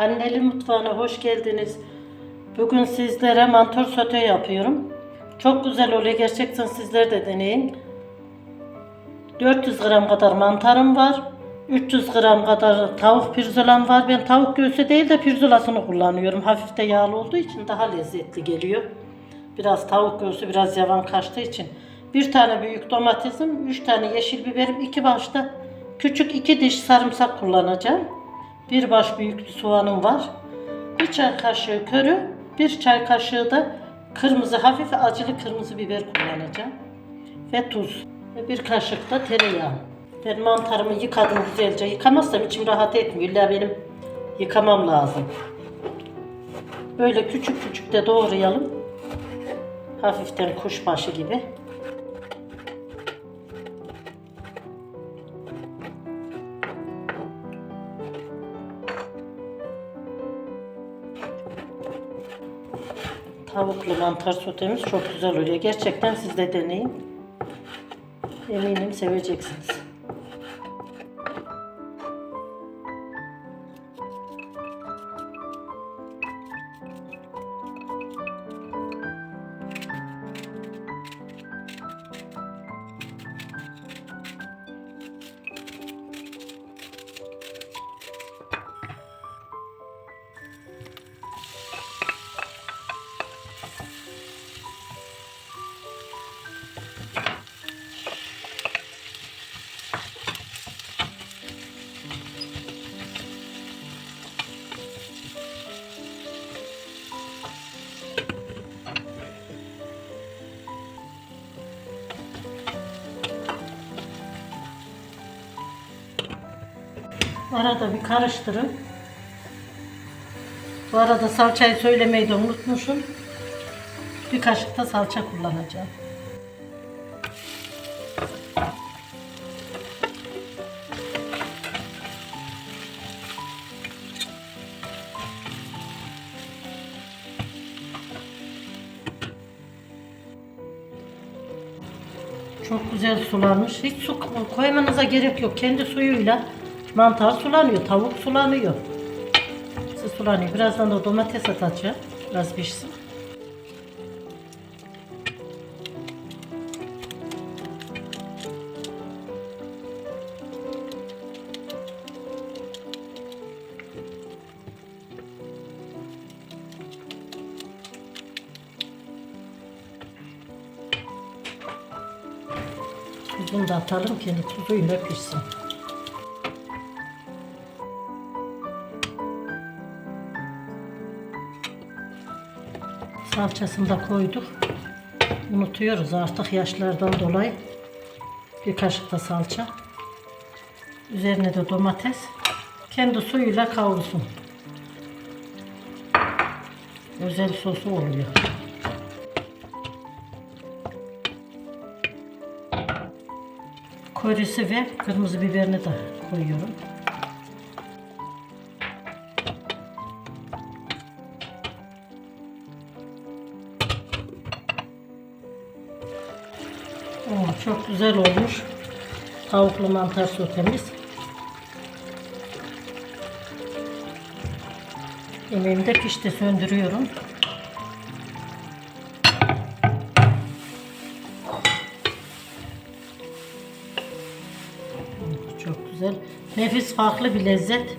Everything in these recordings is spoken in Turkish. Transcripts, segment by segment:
Anneli mutfağına hoş geldiniz. Bugün sizlere mantar sote yapıyorum. Çok güzel oluyor. Gerçekten sizler de deneyin. 400 gram kadar mantarım var. 300 gram kadar tavuk pirzolam var. Ben tavuk göğsü değil de pirzolasını kullanıyorum. Hafif de yağlı olduğu için daha lezzetli geliyor. Biraz tavuk göğsü biraz yavan kaçtığı için. Bir tane büyük domatesim, üç tane yeşil biberim, iki başta küçük iki diş sarımsak kullanacağım. Bir baş büyüklü soğanım var. Bir çay kaşığı körü, bir çay kaşığı da kırmızı hafif acılı kırmızı biber kullanacağım. Ve tuz. Ve bir kaşık da tereyağı. Ben mantarımı yıkadım güzelce. Yıkamazsam içim rahat etmiyor. İlla benim yıkamam lazım. Böyle küçük küçük de doğrayalım. Hafiften kuşbaşı gibi. Tavuklu mantar sotemiz çok güzel oluyor. Gerçekten siz de deneyin. Eminim seveceksiniz. Arada bir karıştırın. Bu arada salçayı söylemeyi de unutmuşum. Bir kaşık da salça kullanacağım. Çok güzel sulanmış. Hiç su koymanıza gerek yok. Kendi suyuyla mantar sulanıyor, tavuk sulanıyor. Su sulanıyor. Birazdan da domates atacağım. Biraz pişsin. Tuzunu da atalım kendi tuzuyla pişsin. Salçasını da koyduk. Unutuyoruz artık yaşlardan dolayı. Bir kaşık da salça. Üzerine de domates. Kendi suyuyla kavrulsun. Özel sosu oluyor. Korisi ve kırmızı biberini de koyuyorum. Oo, çok güzel olmuş. Tavuklu mantar sotemiz. Yemeğimi de pişti söndürüyorum. Çok güzel. Nefis farklı bir lezzet.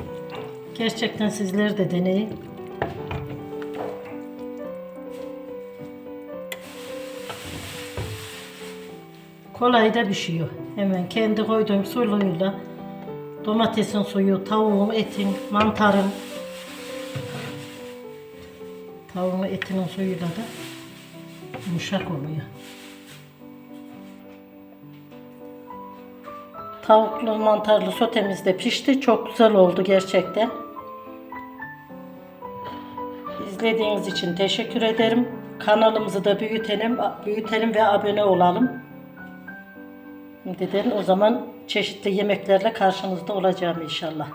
Gerçekten sizler de deneyin. Kolay da pişiyor. Hemen kendi koyduğum suyuyla domatesin suyu, tavuğum, etin, mantarım. Tavuğun etinin suyuyla da yumuşak oluyor. Tavuklu mantarlı sotemiz de pişti. Çok güzel oldu gerçekten. İzlediğiniz için teşekkür ederim. Kanalımızı da büyütelim, büyütelim ve abone olalım. Dedim o zaman çeşitli yemeklerle karşınızda olacağım inşallah.